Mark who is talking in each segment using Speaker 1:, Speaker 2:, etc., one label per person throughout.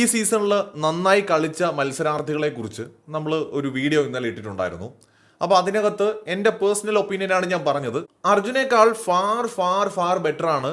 Speaker 1: ഈ സീസണിൽ നന്നായി കളിച്ച മത്സരാർത്ഥികളെ കുറിച്ച് നമ്മൾ ഒരു വീഡിയോ ഇന്നലെ ഇട്ടിട്ടുണ്ടായിരുന്നു. അപ്പോൾ അതിനകത്ത് എന്റെ പേഴ്സണൽ ഒപ്പീനിയനാണ് ഞാൻ പറഞ്ഞത്. അർജുനേക്കാൾ ഫാർ ഫാർ ഫാർ ബെറ്റർ ആണ്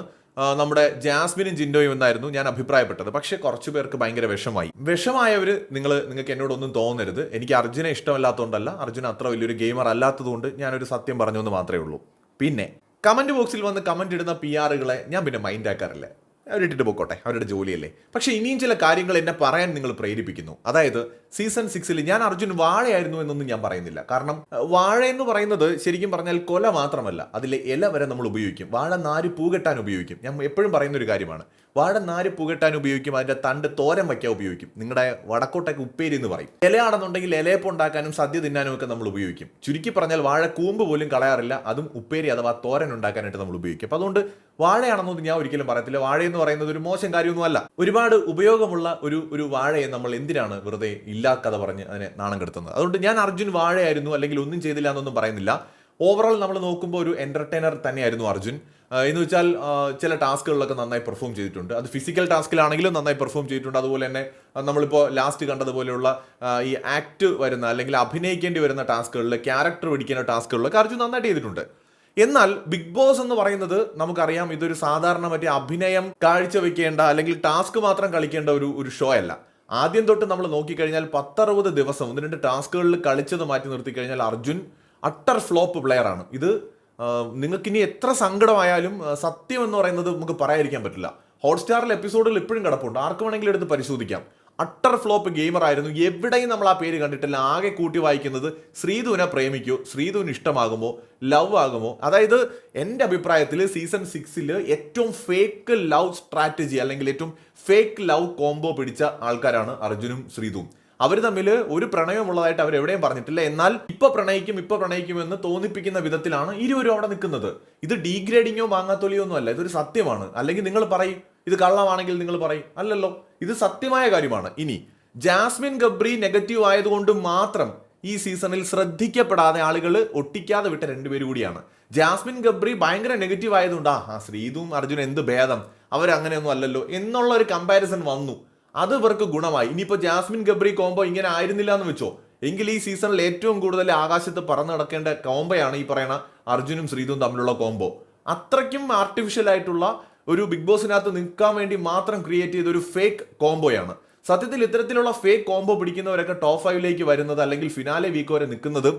Speaker 1: നമ്മുടെ ജാസ്മിനും ജിൻഡോയും എന്നായിരുന്നു ഞാൻ അഭിപ്രായപ്പെട്ടത്. പക്ഷേ കുറച്ച് പേർക്ക് ഭയങ്കര വിഷമായി. വിഷമായവർ നിങ്ങൾ നിങ്ങൾക്ക് എന്നോടൊന്നും തോന്നരുത്. എനിക്ക് അർജുനെ ഇഷ്ടമല്ലാത്തതുകൊണ്ടല്ല അർജുന അത്ര വലിയൊരു ഗെയിമർ അല്ലാത്തതുകൊണ്ട് ഞാനൊരു സത്യം പറഞ്ഞു എന്ന് മാത്രമേ ഉള്ളൂ. പിന്നെ കമന്റ് ബോക്സിൽ വന്ന് കമന്റ് ഇടുന്ന പി ആറുകളെ ഞാൻ പിന്നെ മൈൻഡ് ആക്കാറില്ല. അവരിട്ടിട്ട് പോയിക്കോട്ടെ അവരുടെ ജോലിയല്ലേ. പക്ഷേ ഇനിയും ചില കാര്യങ്ങൾ എന്നെ പറയാൻ നിങ്ങൾ പ്രേരിപ്പിക്കുന്നു. അതായത് സീസൺ സിക്സിൽ ഞാൻ അർജുൻ വാഴയായിരുന്നു എന്നൊന്നും ഞാൻ പറയുന്നില്ല. കാരണം വാഴ എന്ന് പറയുന്നത് ശരിക്കും പറഞ്ഞാൽ കൊല മാത്രമല്ല. അതിലെ ഇല വരെ നമ്മൾ ഉപയോഗിക്കും. വാഴ നാര് പൂകെട്ടാൻ ഉപയോഗിക്കും. ഞാൻ എപ്പോഴും പറയുന്ന ഒരു കാര്യമാണ്. വാഴ പുകട്ടാൻ ഉപയോഗിക്കും അതിന്റെ തണ്ട് തോരൻ വയ്ക്കാൻ ഉപയോഗിക്കും. നിങ്ങളുടെ വടക്കോട്ടൊക്കെ ഉപ്പേരി എന്ന് പറയും. ഇലയാണെന്നുണ്ടെങ്കിൽ ഇലയപ്പം ഉണ്ടാക്കാനും സദ്യ തിന്നാനും ഒക്കെ നമ്മൾ ഉപയോഗിക്കും. ചുരുക്കി പറഞ്ഞാൽ വാഴ കൂമ്പ് പോലും കളയാറില്ല. അതും ഉപ്പേരി അഥവാ തോരൻ ഉണ്ടാക്കാനായിട്ട് നമ്മൾ ഉപയോഗിക്കും. അപ്പം അതുകൊണ്ട് വാഴയാണെന്നൊന്നും ഞാൻ ഒരിക്കലും പറയത്തില്ല. വാഴ എന്ന് പറയുന്നത് ഒരു മോശം കാര്യമൊന്നുമല്ല ഒരുപാട് ഉപയോഗമുള്ള ഒരു ഒരു വാഴയെ നമ്മൾ എന്തിനാണ് വെറുതെ ഇല്ലാ കഥ പറഞ്ഞ് അതിനെ നാണം കെടുത്തുന്നത്? അതുകൊണ്ട് ഞാൻ അർജുൻ വാഴയായിരുന്നു അല്ലെങ്കിൽ ഒന്നും ചെയ്തില്ല എന്നൊന്നും പറയുന്നില്ല. ഓവറോൾ നമ്മൾ നോക്കുമ്പോൾ ഒരു എന്റർടൈനർ തന്നെയായിരുന്നു അർജുൻ. എന്ന് വെച്ചാൽ ചില ടാസ്കുകളിലൊക്കെ നന്നായി പെർഫോം ചെയ്തിട്ടുണ്ട്. അത് ഫിസിക്കൽ ടാസ്കിലാണെങ്കിലും നന്നായി പെർഫോം ചെയ്തിട്ടുണ്ട്. അതുപോലെ തന്നെ നമ്മളിപ്പോൾ ലാസ്റ്റ് കണ്ടതുപോലെയുള്ള ഈ ആക്ട് വരുന്ന അല്ലെങ്കിൽ അഭിനയിക്കേണ്ടി വരുന്ന ടാസ്കുകളിൽ ക്യാരക്ടർ പിടിക്കുന്ന ടാസ്കുകളിലൊക്കെ അർജുൻ നന്നായിട്ട് ചെയ്തിട്ടുണ്ട്. എന്നാൽ ബിഗ് ബോസ് എന്ന് പറയുന്നത് നമുക്കറിയാം ഇതൊരു സാധാരണ മറ്റേ അഭിനയം കാഴ്ചവെക്കേണ്ട അല്ലെങ്കിൽ ടാസ്ക് മാത്രം കളിക്കേണ്ട ഒരു ഒരു ഷോ അല്ല. ആദ്യം തൊട്ട് നമ്മൾ നോക്കിക്കഴിഞ്ഞാൽ പത്തറുപത് ദിവസം ഒന്ന് രണ്ട് ടാസ്കുകളിൽ കളിച്ചത് മാറ്റി നിർത്തി കഴിഞ്ഞാൽ അർജുൻ അട്ടർ ഫ്ലോപ്പ് പ്ലെയർ ആണ്. ഇത് നിങ്ങൾക്ക് ഇനി എത്ര സങ്കടമായാലും സത്യം എന്ന് പറയുന്നത് നമുക്ക് പറയാതിരിക്കാൻ പറ്റില്ല. ഹോട്ട്സ്റ്റാറിൽ എപ്പിസോഡിൽ ഇപ്പോഴും കിടപ്പുണ്ട്. ആർക്ക് വേണമെങ്കിലും എടുത്ത് പരിശോധിക്കാം. അട്ടർ ഫ്ലോപ്പ് ഗെയിമർ ആയിരുന്നു. എവിടെയും നമ്മൾ ആ പേര് കണ്ടിട്ടില്ല. ആകെ കൂട്ടി വായിക്കുന്നത് ശ്രീധുവിനെ പ്രേമിക്കോ ശ്രീധുവിന് ഇഷ്ടമാകുമോ ലവ് ആകുമോ? അതായത് എന്റെ അഭിപ്രായത്തിൽ സീസൺ സിക്സിൽ ഏറ്റവും ഫേക്ക് ലവ് സ്ട്രാറ്റജി അല്ലെങ്കിൽ ഏറ്റവും ഫേക്ക് ലവ് കോംബോ പിടിച്ച ആൾക്കാരാണ് അർജുനും ശ്രീധുവും. അവർ തമ്മിൽ ഒരു പ്രണയമുള്ളതായിട്ട് അവർ എവിടെയും പറഞ്ഞിട്ടില്ല. എന്നാൽ ഇപ്പൊ പ്രണയിക്കും ഇപ്പൊ പ്രണയിക്കും എന്ന് തോന്നിപ്പിക്കുന്ന വിധത്തിലാണ് ഇരുവരും അവിടെ നിൽക്കുന്നത്. ഇത് ഡീഗ്രേഡിങ്ങോ മാങ്ങാത്തൊലിയോ ഒന്നും അല്ല. ഇതൊരു സത്യമാണ്. അല്ലെങ്കിൽ നിങ്ങൾ പറയും ഇത് കള്ളമാണെങ്കിൽ നിങ്ങൾ പറയും. അല്ലല്ലോ. ഇത് സത്യമായ കാര്യമാണ്. ഇനി ജാസ്മിൻ ഗബ്രി നെഗറ്റീവ് ആയതുകൊണ്ട് മാത്രം ഈ സീസണിൽ ശ്രദ്ധിക്കപ്പെടാതെ ആളുകൾ ഒട്ടിക്കാതെ വിട്ട രണ്ടുപേരും കൂടിയാണ്. ജാസ്മിൻ ഗബ്രി ഭയങ്കര നെഗറ്റീവ് ആയതുകൊണ്ട് ആ ശ്രീതും അർജുനും എന്ത് ഭേദം. അവരങ്ങനെയൊന്നും അല്ലല്ലോ. എന്നുള്ള ഒരു കമ്പാരിസൺ വന്നു. അത് ഇവർക്ക് ഗുണമായി. ഇനിയിപ്പോൾ ജാസ്മിൻ ഗബ്രി കോംബോ ഇങ്ങനെ ആയിരുന്നില്ല എന്ന് വെച്ചോ? എങ്കിൽ ഈ സീസണിൽ ഏറ്റവും കൂടുതൽ ആകാശത്ത് പറന്നു നടക്കേണ്ട കോംബോയാണ് ഈ പറയുന്ന അർജുനും ശ്രീതും തമ്മിലുള്ള കോംബോ അത്രയ്ക്കും ആർട്ടിഫിഷ്യൽ ആയിട്ടുള്ള ഒരു ബിഗ് ബോസിനകത്ത് നിൽക്കാൻ വേണ്ടി മാത്രം ക്രിയേറ്റ് ചെയ്ത ഒരു ഫേക്ക് കോംബോയാണ് സത്യത്തിൽ ഇത്തരത്തിലുള്ള ഫേക്ക് കോംബോ പിടിക്കുന്നവരൊക്കെ ടോപ്പ് ഫൈവിലേക്ക് വരുന്നത് അല്ലെങ്കിൽ ഫിനാലെ വീക്ക് വരെ നിൽക്കുന്നത്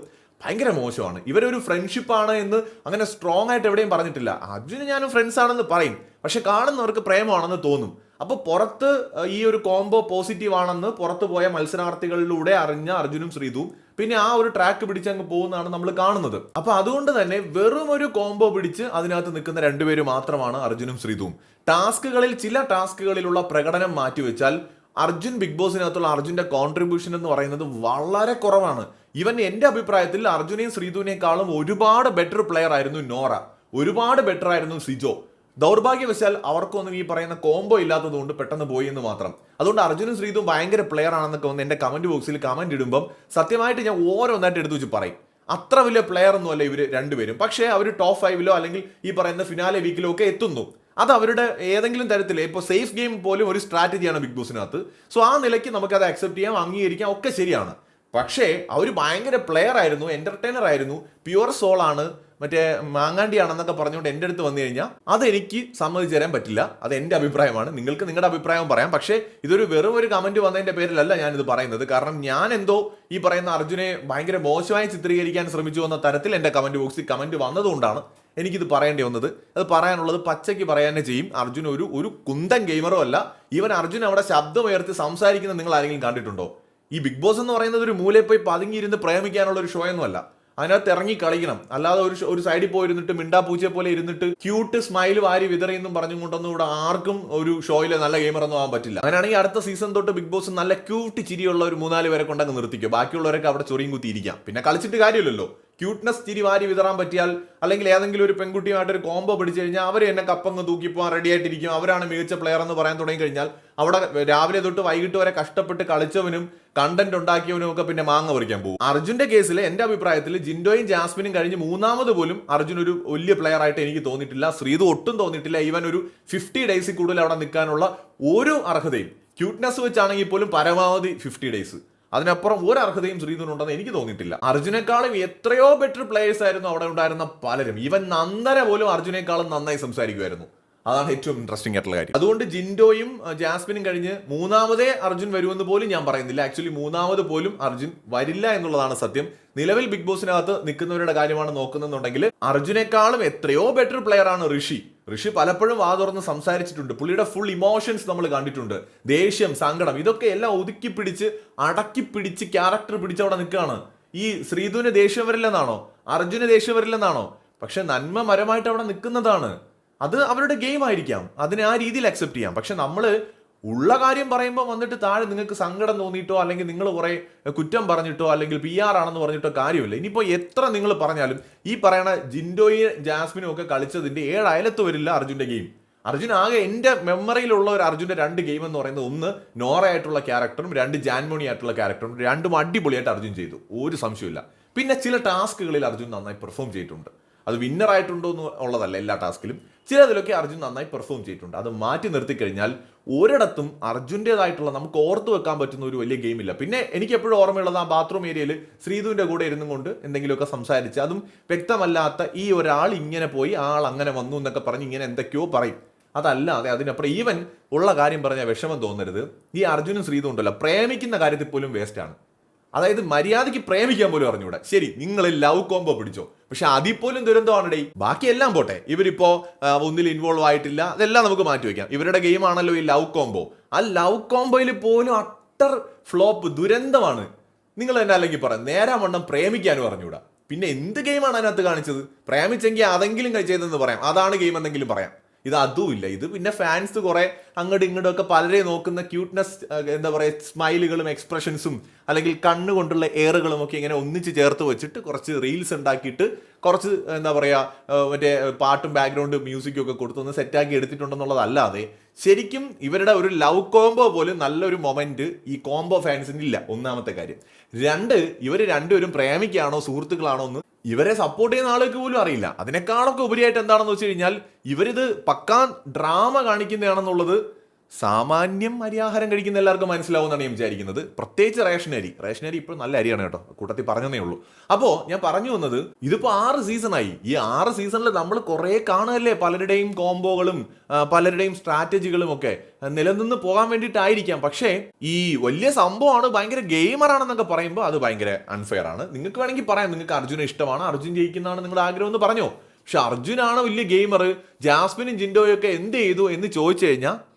Speaker 1: ഭയങ്കര മോശമാണ്. ഇവരൊരു ഫ്രണ്ട്ഷിപ്പാണ് എന്ന് അങ്ങനെ സ്ട്രോങ് ആയിട്ട് എവിടെയും പറഞ്ഞിട്ടില്ല. അർജുന് ഞാനും ഫ്രണ്ട്സ് ആണെന്ന് പറയും. പക്ഷെ കാണുന്നവർക്ക് പ്രേമമാണെന്ന് തോന്നും. അപ്പോൾ പുറത്ത് ഈ ഒരു കോംബോ പോസിറ്റീവ് ആണെന്ന് പുറത്ത് പോയ മത്സരാർത്ഥികളിലൂടെ അറിഞ്ഞ അർജുനും ശ്രീതുവും പിന്നെ ആ ഒരു ട്രാക്ക് പിടിച്ച് അങ്ങ് പോകുന്നതാണ് നമ്മൾ കാണുന്നത്. അപ്പൊ അതുകൊണ്ട് തന്നെ വെറും ഒരു കോംബോ പിടിച്ച് അതിനകത്ത് നിൽക്കുന്ന രണ്ടുപേര് മാത്രമാണ് അർജുനും ശ്രീതുവും ടാസ്കുകളിൽ ചില ടാസ്കുകളിലുള്ള പ്രകടനം മാറ്റിവെച്ചാൽ അർജുൻ ബിഗ് ബോസിനകത്തുള്ള അർജുന്റെ കോൺട്രിബ്യൂഷൻ എന്ന് പറയുന്നത് വളരെ കുറവാണ്. ഇവൻ എന്റെ അഭിപ്രായത്തിൽ അർജുനെയും ശ്രീധുവിനേക്കാളും ഒരുപാട് ബെറ്റർ പ്ലെയർ ആയിരുന്നു നോറ. ഒരുപാട് ബെറ്റർ ആയിരുന്നു സിജോ. ദൗർഭാഗ്യവശാൽ അവർക്കൊന്നും ഈ പറയുന്ന കോംബോ ഇല്ലാത്തതുകൊണ്ട് പെട്ടെന്ന് പോയി എന്ന് മാത്രം. അതുകൊണ്ട് അർജുനും ശ്രീതും ഭയങ്കര പ്ലെയർ ആണെന്നൊക്കെ വന്ന് എന്റെ കമന്റ് ബോക്സിൽ കമന്റ് ഇടുമ്പം സത്യമായിട്ട് ഞാൻ ഓരോന്നായിട്ട് എടുത്തു വെച്ച് പറയും. അത്ര വലിയ പ്ലെയർ ഒന്നും അല്ല ഇവർ രണ്ടുപേരും. പക്ഷേ അവർ ടോപ്പ് ഫൈവിലോ അല്ലെങ്കിൽ ഈ പറയുന്ന ഫിനാലെ വീക്കിലോ ഒക്കെ എത്തുന്നു. അത് അവരുടെ ഏതെങ്കിലും തരത്തിൽ ഇപ്പോൾ സേഫ് ഗെയിം പോലും ഒരു സ്ട്രാറ്റജിയാണ് ബിഗ് ബോസിനകത്ത് സോ ആ നിലയ്ക്ക് നമുക്ക് അത് അക്സെപ്റ്റ് ചെയ്യാം അംഗീകരിക്കാം ഒക്കെ ശരിയാണ്. പക്ഷേ അവർ ഭയങ്കര പ്ലെയർ ആയിരുന്നു എന്റർടൈനർ ആയിരുന്നു. പ്യുവർ സോൾ ആണ്. മറ്റേ മാങ്ങാണ്ടിയാണെന്നൊക്കെ പറഞ്ഞുകൊണ്ട് എന്റെ അടുത്ത് വന്നു കഴിഞ്ഞാൽ അതെനിക്ക് സമ്മതിച്ചു തരാൻ പറ്റില്ല. അത് എന്റെ അഭിപ്രായമാണ്. നിങ്ങൾക്ക് നിങ്ങളുടെ അഭിപ്രായം പറയാം. പക്ഷേ ഇതൊരു വെറും ഒരു കമന്റ് വന്നതിന്റെ പേരിലല്ല ഞാനിത് പറയുന്നത്. കാരണം ഞാൻ എന്തോ ഈ പറയുന്ന അർജുനെ ഭയങ്കര മോശമായി ചിത്രീകരിക്കാൻ ശ്രമിച്ചു എന്ന തരത്തിൽ എന്റെ കമന്റ് ബോക്സിൽ കമന്റ് വന്നതുകൊണ്ടാണ് എനിക്കിത് പറയേണ്ടി വന്നത്. അത് പറയാനുള്ളത് പച്ചയ്ക്ക് പറയാനേ ചെയ്യും. അർജുൻ ഒരു ഒരു കുന്തൻ ഗെയിമറോ അല്ല. ഈവൻ അർജുൻ അവിടെ ശബ്ദമുയർത്തി സംസാരിക്കുന്ന നിങ്ങൾ ആരെങ്കിലും കണ്ടിട്ടുണ്ടോ? ഈ ബിഗ് ബോസ് എന്ന് പറയുന്നത് ഒരു മൂലയിൽ പോയി പതുങ്ങിയിരുന്ന് പ്രേമിക്കാനുള്ള ഒരു ഷോ ഒന്നും അല്ല. അതിനകത്ത് ഇറങ്ങി കളിക്കണം. അല്ലാതെ ഒരു ഒരു സൈഡിൽ പോയിരുന്നിട്ട് മിണ്ടാ പൂച്ചയെ പോലെ ഇരുന്നിട്ട് ക്യൂട്ട് സ്മൈൽ വാരി വിതറിയെന്നും പറഞ്ഞുകൊണ്ടൊന്നും ഇവിടെ ആർക്കും ഒരു ഷോയിലെ നല്ല ഗെയിമർ ഒന്നും ആവാൻ പറ്റില്ല. അങ്ങനെയാണെങ്കിൽ അടുത്ത സീസൺ തൊട്ട് ബിഗ് ബോസ് നല്ല ക്യൂട്ട് ചിരിയുള്ള ഒരു മൂന്നാൽ പേരെ കൊണ്ടങ്ങ് നിർത്തിക്കും. ബാക്കിയുള്ളവരൊക്കെ അവിടെ ചൊറിയും കുത്തിയിരിക്കാം പിന്നെ കളിച്ചിട്ട് കാര്യമില്ലല്ലോ. ക്യൂട്ട്നെസ് തിരി വാരി വിതറാൻ പറ്റിയാൽ അല്ലെങ്കിൽ ഏതെങ്കിലും ഒരു പെൺകുട്ടിയുമായിട്ട് ഒരു കോംബോ പിടിച്ചു കഴിഞ്ഞാൽ അവർ എന്നെ കപ്പങ്ങ് തൂക്കിപ്പോവാൻ റെഡി ആയിട്ടിരിക്കും. അവരാണ് മികച്ച പ്ലെയർ എന്ന് പറയാൻ തുടങ്ങി കഴിഞ്ഞാൽ അവിടെ രാവിലെ തൊട്ട് വൈകിട്ട് വരെ കഷ്ടപ്പെട്ട് കളിച്ചവനും കണ്ടന്റ് ഉണ്ടാക്കിയവനും ഒക്കെ പിന്നെ മാങ്ങ പറിക്കാൻ പോകും. അർജുന്റെ കേസിൽ എന്റെ അഭിപ്രായത്തിൽ ജിൻഡോയും ജാസ്മിനും കഴിഞ്ഞ് മൂന്നാമത് പോലും അർജുൻ ഒരു വലിയ പ്ലെയർ ആയിട്ട് എനിക്ക് തോന്നിയിട്ടില്ല. ശ്രീതു ഒട്ടും തോന്നിയിട്ടില്ല. ഇവൻ ഒരു ഫിഫ്റ്റി ഡേയ്സിൽ കൂടുതൽ അവിടെ നിൽക്കാനുള്ള ഓരോ അർഹതയും. ക്യൂട്ട്നെസ് വെച്ചാണെങ്കിൽ പോലും പരമാവധി ഫിഫ്റ്റി ഡേയ്സ് അതിനപ്പുറം ഒരു അർഹതയും ശ്രീധുനുണ്ടെന്ന് എനിക്ക് തോന്നിയിട്ടില്ല. അർജുനേക്കാളും എത്രയോ ബെറ്റർ പ്ലേയേഴ്സ് ആയിരുന്നു അവിടെ ഉണ്ടായിരുന്ന പലരും. ഇവൻ നന്ദര പോലും അർജുനേക്കാളും നന്നായി സംസാരിക്കുമായിരുന്നു. അതാണ് ഏറ്റവും ഇൻട്രസ്റ്റിംഗ് ആയിട്ടുള്ള കാര്യം. അതുകൊണ്ട് ജിൻഡോയും ജാസ്മിനും കഴിഞ്ഞ് മൂന്നാമതേ അർജുൻ വരുമെന്ന് പോലും ഞാൻ പറയുന്നില്ല. ആക്ച്വലി മൂന്നാമത് പോലും അർജുൻ വരില്ല എന്നുള്ളതാണ് സത്യം. നിലവിൽ ബിഗ് ബോസിനകത്ത് നിൽക്കുന്നവരുടെ കാര്യമാണ് നോക്കുന്നുണ്ടെങ്കിൽ അർജുനേക്കാളും എത്രയോ ബെറ്റർ പ്ലെയർ ആണ് ഋഷി. ഋഷി പലപ്പോഴും വാ തുറന്ന് സംസാരിച്ചിട്ടുണ്ട്. പുള്ളിയുടെ ഫുൾ ഇമോഷൻസ് നമ്മൾ കണ്ടിട്ടുണ്ട്. ദേഷ്യം സങ്കടം ഇതൊക്കെ എല്ലാം ഒതുക്കി പിടിച്ച് അടക്കി പിടിച്ച് ക്യാരക്ടർ പിടിച്ച് അവിടെ നിൽക്കുകയാണ്. ഈ ശ്രീധുവിന് ദേഷ്യം വരില്ലെന്നാണോ? അർജുന് ദേഷ്യം വരില്ലെന്നാണോ? പക്ഷെ നന്മ മരമായിട്ട് അവിടെ നിൽക്കുന്നതാണ്. അത് അവരുടെ ഗെയിം ആയിരിക്കാം. അതിനെ ആ രീതിയിൽ അക്സെപ്റ്റ് ചെയ്യാം. പക്ഷെ നമ്മൾ ഉള്ള കാര്യം പറയുമ്പോൾ വന്നിട്ട് താഴെ നിങ്ങൾക്ക് സങ്കടം തോന്നിയിട്ടോ അല്ലെങ്കിൽ നിങ്ങൾ കുറെ കുറ്റം പറഞ്ഞിട്ടോ അല്ലെങ്കിൽ പി ആർ ആണെന്ന് പറഞ്ഞിട്ടോ കാര്യമില്ല. ഇനിയിപ്പോൾ എത്ര നിങ്ങൾ പറഞ്ഞാലും ഈ പറയണ ജിൻഡോയും ജാസ്മിനും ഒക്കെ കളിച്ചതിന്റെ ഏഴ് അയലത്ത് വരില്ല അർജുന്റെ ഗെയിം അർജുൻ ആകെ എന്റെ മെമ്മറിയിലുള്ള ഒരു അർജുന്റെ രണ്ട് ഗെയിം എന്ന് പറയുന്നത് ഒന്ന് നോറയായിട്ടുള്ള ക്യാരക്ടറും രണ്ട് ജാൻമോണി ആയിട്ടുള്ള ക്യാരക്ടറും രണ്ടും അടിപൊളിയായിട്ട് അർജുൻ ചെയ്തു. ഒരു സംശയമില്ല പിന്നെ ചില ടാസ്കുകളിൽ അർജുൻ നന്നായി പെർഫോം ചെയ്തിട്ടുണ്ട്. അത് വിന്നർ ആയിട്ടുണ്ടോ എന്ന് ഉള്ളതല്ല എല്ലാ ടാസ്കിലും ചിലതിലൊക്കെ അർജുൻ നന്നായി പെർഫോം ചെയ്തിട്ടുണ്ട്. അത് മാറ്റി നിർത്തി കഴിഞ്ഞാൽ ഒരിടത്തും അർജുന്റെതായിട്ടുള്ള നമുക്ക് ഓർത്തു വെക്കാൻ പറ്റുന്ന ഒരു വലിയ ഗെയിമില്ല പിന്നെ എനിക്ക് എപ്പോഴും ഓർമ്മയുള്ളത് ആ ബാത്റൂം ഏരിയയിൽ ശ്രീധുവിന്റെ കൂടെ ഇരുന്നും കൊണ്ട് എന്തെങ്കിലുമൊക്കെ സംസാരിച്ച് അതും വ്യക്തമല്ലാത്ത ഈ ഒരാൾ ഇങ്ങനെ പോയി ആൾ അങ്ങനെ വന്നു എന്നൊക്കെ പറഞ്ഞ് ഇങ്ങനെ എന്തൊക്കെയോ പറയും. അതല്ലാതെ അതിനപ്പുറം ഈവൻ ഉള്ള കാര്യം പറഞ്ഞാൽ വിഷമം തോന്നരുത്. ഈ അർജുനും ശ്രീതും ഉണ്ടല്ലോ. പ്രേമിക്കുന്ന കാര്യത്തിൽ പോലും വേസ്റ്റാണ് അതായത് മര്യാദയ്ക്ക് പ്രേമിക്കാൻ പോലും അറിഞ്ഞൂടെ. ശരി നിങ്ങൾ ലവ് കോംബോ പിടിച്ചോ. പക്ഷെ അതിൽ പോലും ദുരന്തമാണ് ഡേ ബാക്കിയെല്ലാം പോട്ടെ. ഇവരിപ്പോ ഒന്നിൽ ഇൻവോൾവ് ആയിട്ടില്ല. അതെല്ലാം നമുക്ക് മാറ്റി വയ്ക്കാം. ഇവരുടെ ഗെയിം ആണല്ലോ ഈ ലവ് കോംബോ ആ ലവ് കോംബോയിൽ പോലും അട്ടർ ഫ്ലോപ്പ് ദുരന്തമാണ്. നിങ്ങൾ എന്നെ അല്ലെങ്കിൽ പറയാം നേരാവണ്ണം പ്രേമിക്കാനും അറിഞ്ഞൂടാ. പിന്നെ എന്ത് ഗെയിമാണ് അതിനകത്ത് കാണിച്ചത്? പ്രേമിച്ചെങ്കിൽ അതെങ്കിലും ചെയ്തെന്ന് പറയാം. അതാണ് ഗെയിം എന്തെങ്കിലും പറയാം. ഇത് അതുമില്ല ഇത് പിന്നെ ഫാൻസ് കുറെ അങ്ങോട്ടും ഇങ്ങോട്ടും ഒക്കെ പലരെയും നോക്കുന്ന ക്യൂട്ട്നെസ് എന്താ പറയുക സ്മൈലുകളും എക്സ്പ്രഷൻസും അല്ലെങ്കിൽ കണ്ണുകൊണ്ടുള്ള എയറുകളും ഒക്കെ ഇങ്ങനെ ഒന്നിച്ച് ചേർത്ത് വെച്ചിട്ട് കുറച്ച് റീൽസ് ഉണ്ടാക്കിയിട്ട് കുറച്ച് എന്താ പറയുക മറ്റേ പാട്ടും ബാക്ക്ഗ്രൗണ്ട് മ്യൂസിക്കും ഒക്കെ കൊടുത്തൊന്ന് സെറ്റാക്കി എടുത്തിട്ടുണ്ടെന്നുള്ളതല്ലാതെ ശരിക്കും ഇവരുടെ ഒരു ലവ് കോംബോ പോലും നല്ലൊരു മൊമെന്റ് ഈ കോംബോ ഫാൻസിന് ഇല്ല. ഒന്നാമത്തെ കാര്യം. രണ്ട് ഇവർ രണ്ടുപേരും പ്രേമിക്കാണോ സുഹൃത്തുക്കളാണോ എന്ന് ഇവരെ സപ്പോർട്ട് ചെയ്യുന്ന ആളുകൾക്ക് പോലും അറിയില്ല. അതിനേക്കാളൊക്കെ ഉപരിയായിട്ട് എന്താണെന്ന് വെച്ച് കഴിഞ്ഞാൽ ഇവരിത് പക്കാ ഡ്രാമ കാണിക്കുന്നതാണെന്നുള്ളത് സാമാന്യം അരിയാഹാരം കഴിക്കുന്ന എല്ലാവർക്കും മനസ്സിലാവുമെന്നാണ് ഞാൻ വിചാരിക്കുന്നത്. പ്രത്യേകിച്ച് റേഷനരി റേഷനരി ഇപ്പോൾ നല്ല അരിയാണ് കേട്ടോ. കൂട്ടത്തിൽ പറഞ്ഞതേ ഉള്ളൂ. അപ്പോൾ ഞാൻ പറഞ്ഞു വന്നത് ഇതിപ്പോൾ ആറ് സീസണായി ഈ ആറ് സീസണിൽ നമ്മൾ കുറേ കാണുകയല്ലേ പലരുടെയും കോംബോകളും പലരുടെയും സ്ട്രാറ്റജികളും ഒക്കെ. നിലനിന്ന് പോകാൻ വേണ്ടിയിട്ടായിരിക്കാം. പക്ഷേ ഈ വലിയ സംഭവമാണ് ഭയങ്കര ഗെയിമറാണെന്നൊക്കെ പറയുമ്പോൾ അത് ഭയങ്കര അൺഫെയർ ആണ്. നിങ്ങൾക്ക് വേണമെങ്കിൽ പറയാം. നിങ്ങൾക്ക് അർജുന ഇഷ്ടമാണ്. അർജുൻ ജയിക്കുന്നതാണ് നിങ്ങളുടെ ആഗ്രഹം എന്ന് പറഞ്ഞോ. പക്ഷെ അർജുനാണ് വലിയ ഗെയിമർ ജാസ്മിനും ജിൻഡോയും ഒക്കെ എന്ത് ചെയ്തു എന്ന് ചോദിച്ചു കഴിഞ്ഞാൽ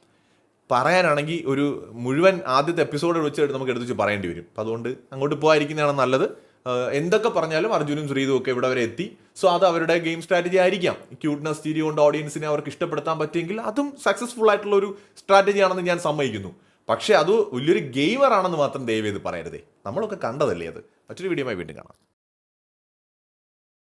Speaker 1: പറയാനാണെങ്കിൽ ഒരു മുഴുവൻ ആദ്യത്തെ എപ്പിസോഡ് വെച്ച് നമുക്ക് എടുത്ത് പറയേണ്ടി വരും. അപ്പം അതുകൊണ്ട് അങ്ങോട്ട് പോകാതിരിക്കുന്നതാണ് നല്ലത്. എന്തൊക്കെ പറഞ്ഞാലും അർജുനും ശ്രീതും ഒക്കെ ഇവിടെ വരെ എത്തി. സോ അത് അവരുടെ ഗെയിം സ്ട്രാറ്റജി ആയിരിക്കാം. ക്യൂട്ട്നെസ് തിരി കൊണ്ട് ഓഡിയൻസിനെ അവർക്ക് ഇഷ്ടപ്പെടുത്താൻ പറ്റിയെങ്കിൽ അതും സക്സസ്ഫുൾ ആയിട്ടുള്ള ഒരു സ്ട്രാറ്റജി ആണെന്ന് ഞാൻ സമ്മതിക്കുന്നു. പക്ഷേ അത് വലിയൊരു ഗെയിമർ ആണെന്ന് മാത്രം ദയവേത് പറയരുതേ. നമ്മളൊക്കെ കണ്ടതല്ലേ അത്? മറ്റൊരു വീഡിയോയുമായി വീണ്ടും കാണാം.